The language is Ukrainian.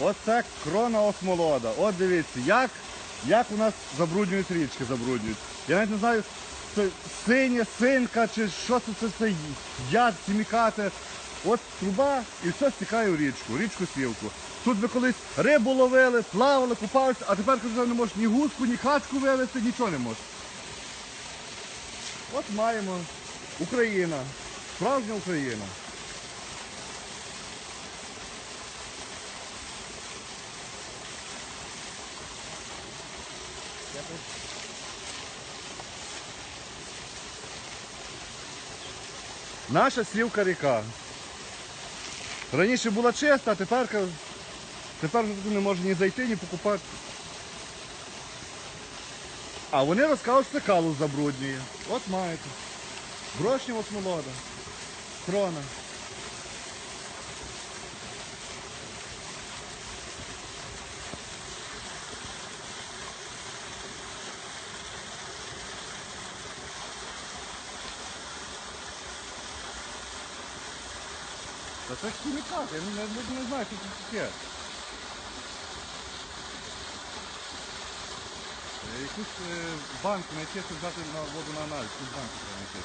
Оце крона осмолода. От дивіться, як, як у нас забруднюють річки, забруднюють. Я навіть не знаю, це синя, синка чи що це, це, це яд, хімікати. От труба і все стікає в річку, річку сівку. Тут ви колись рибу ловили, плавали, купалися, а тепер вже не можеш ні гуску, ні качку вивезти, нічого не можеш. От маємо Україна, справжня Україна. Наша сівка ріка. Раніше була чиста, а тепер, тепер не може ні зайти, ні покупати. А вони розказують, що це калус забруднює. От маєте. Брошня от молода. Крона. Та це ж хімікати, я не, не, не знаю, що це таке. Якусь е, банку знайти, щоб взяти на воду на аналіз, якусь банку треба знайти.